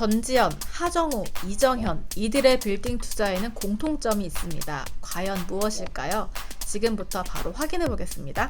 전지현, 하정우, 이정현 이들의 빌딩 투자에는 공통점이 있습니다. 과연 무엇일까요? 지금부터 바로 확인해 보겠습니다.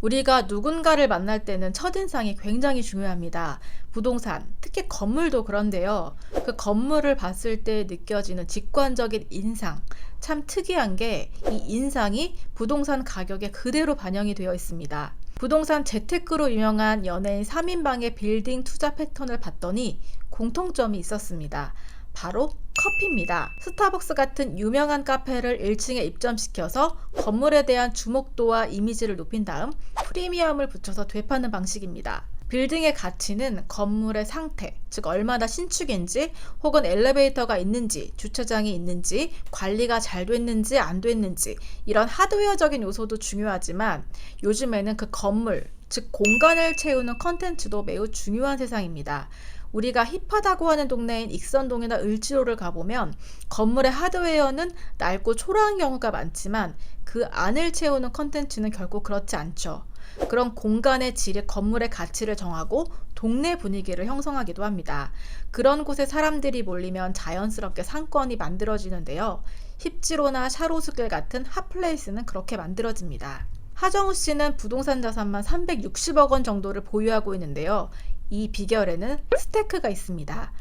우리가 누군가를 만날 때는 첫인상이 굉장히 중요합니다. 부동산, 특히 건물도 그런데요. 그 건물을 봤을 때 느껴지는 직관적인 인상. 참 특이한 게 이 인상이 부동산 가격에 그대로 반영이 되어 있습니다. 부동산 재테크로 유명한 연예인 3인방의 빌딩 투자 패턴을 봤더니 공통점이 있었습니다. 바로 커피입니다. 스타벅스 같은 유명한 카페를 1층에 입점시켜서 건물에 대한 주목도와 이미지를 높인 다음 프리미엄을 붙여서 되파는 방식입니다. 빌딩의 가치는 건물의 상태, 즉 얼마나 신축인지 혹은 엘리베이터가 있는지, 주차장이 있는지, 관리가 잘 됐는지 안 됐는지 이런 하드웨어적인 요소도 중요하지만 요즘에는 그 건물, 즉 공간을 채우는 컨텐츠도 매우 중요한 세상입니다. 우리가 힙하다고 하는 동네인 익선동이나 을지로를 가보면 건물의 하드웨어는 낡고 초라한 경우가 많지만 그 안을 채우는 컨텐츠는 결코 그렇지 않죠. 그런 공간의 질이 건물의 가치를 정하고 동네 분위기를 형성하기도 합니다. 그런 곳에 사람들이 몰리면 자연스럽게 상권이 만들어지는데요. 힙지로나 샤로스길 같은 핫플레이스는 그렇게 만들어집니다. 하정우 씨는 부동산 자산만 360억 원 정도를 보유하고 있는데요. 이 비결에는 스테이크가 있습니다.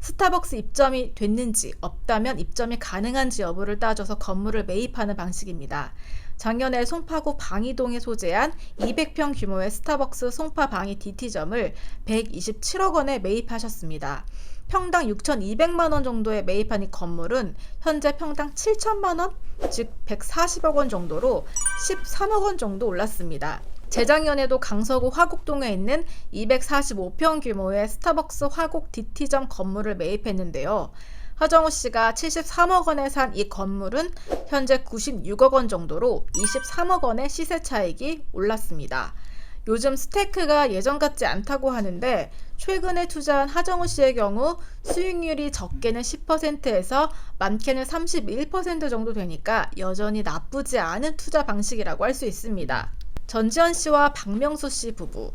스타벅스 입점이 됐는지 없다면 입점이 가능한지 여부를 따져서 건물을 매입하는 방식입니다. 작년에 송파구 방이동에 소재한 200평 규모의 스타벅스 송파 방이 DT점을 127억 원에 매입하셨습니다. 평당 6,200만 원 정도에 매입한 이 건물은 현재 평당 7천만 원, 즉 140억 원 정도로 13억 원 정도 올랐습니다. 재작년에도 강서구 화곡동에 있는 245평 규모의 스타벅스 화곡 DT점 건물을 매입했는데요. 하정우 씨가 73억 원에 산 이 건물은 현재 96억 원 정도로 23억 원의 시세 차익이 올랐습니다. 요즘 스테이크가 예전 같지 않다고 하는데 최근에 투자한 하정우 씨의 경우 수익률이 적게는 10%에서 많게는 31% 정도 되니까 여전히 나쁘지 않은 투자 방식이라고 할 수 있습니다. 전지현 씨와 박명수 씨 부부,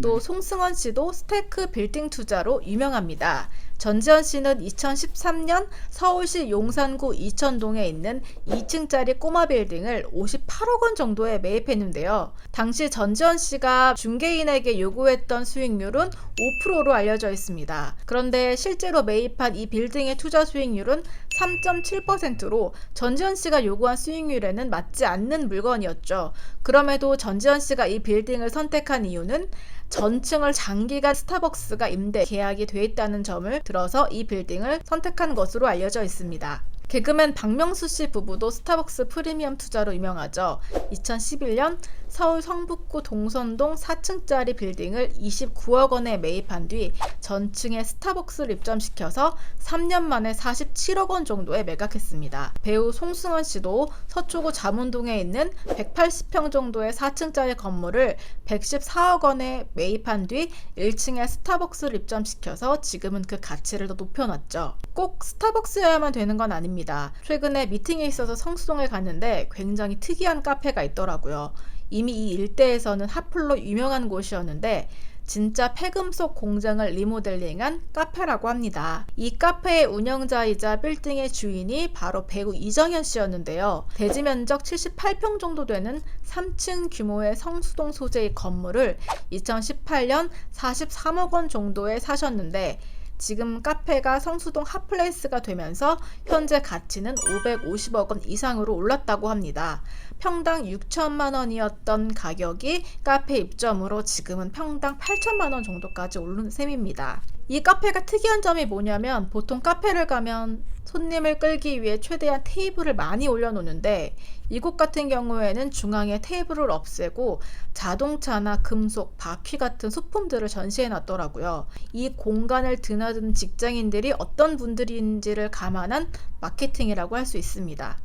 또 송승헌 씨도 스테이크 빌딩 투자로 유명합니다. 전지현 씨는 2013년 서울시 용산구 이천동에 있는 2층짜리 꼬마 빌딩을 58억 원 정도에 매입했는데요. 당시 전지현 씨가 중개인에게 요구했던 수익률은 5%로 알려져 있습니다. 그런데 실제로 매입한 이 빌딩의 투자 수익률은 3.7%로 전지현 씨가 요구한 수익률에는 맞지 않는 물건이었죠. 그럼에도 전지현 씨가 이 빌딩을 선택한 이유는 전층을 장기간 스타벅스가 임대 계약이 돼 있다는 점을 들어서 이 빌딩을 선택한 것으로 알려져 있습니다. 개그맨 박명수 씨 부부도 스타벅스 프리미엄 투자로 유명하죠. 2011년 서울 성북구 동선동 4층짜리 빌딩을 29억 원에 매입한 뒤 전층에 스타벅스를 입점시켜서 3년 만에 47억 원 정도에 매각했습니다. 배우 송승헌 씨도 서초구 잠원동에 있는 180평 정도의 4층짜리 건물을 114억 원에 매입한 뒤 1층에 스타벅스를 입점시켜서 지금은 그 가치를 더 높여놨죠. 꼭 스타벅스여야만 되는 건 아닙니다. 최근에 미팅에 있어서 성수동에 갔는데 굉장히 특이한 카페가 있더라고요. 이미 이 일대에서는 핫플로 유명한 곳이었는데 진짜 폐금속 공장을 리모델링한 카페라고 합니다. 이 카페의 운영자이자 빌딩의 주인이 바로 배우 이정현 씨였는데요. 대지 면적 78평 정도 되는 3층 규모의 성수동 소재의 건물을 2018년 43억 원 정도에 사셨는데 지금 카페가 성수동 핫플레이스가 되면서 현재 가치는 550억 원 이상으로 올랐다고 합니다. 평당 6천만 원이었던 가격이 카페 입점으로 지금은 평당 8천만 원 정도까지 오른 셈입니다. 이 카페가 특이한 점이 뭐냐면 보통 카페를 가면 손님을 끌기 위해 최대한 테이블을 많이 올려놓는데 이곳 같은 경우에는 중앙에 테이블을 없애고 자동차나 금속, 바퀴 같은 소품들을 전시해 놨더라고요. 이 공간을 드나드는 직장인들이 어떤 분들인지를 감안한 마케팅이라고 할 수 있습니다.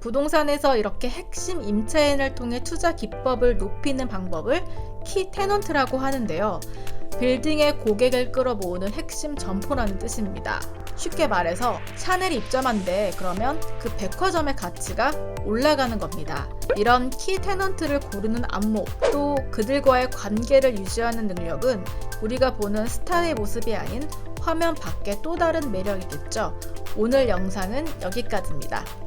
부동산에서 이렇게 핵심 임차인을 통해 투자 기법을 높이는 방법을 키 테넌트라고 하는데요. 빌딩의 고객을 끌어모으는 핵심 점포라는 뜻입니다. 쉽게 말해서 샤넬이 입점한대 그러면 그 백화점의 가치가 올라가는 겁니다. 이런 키 테넌트를 고르는 안목 또 그들과의 관계를 유지하는 능력은 우리가 보는 스타의 모습이 아닌 화면 밖의 또 다른 매력이겠죠. 오늘 영상은 여기까지입니다.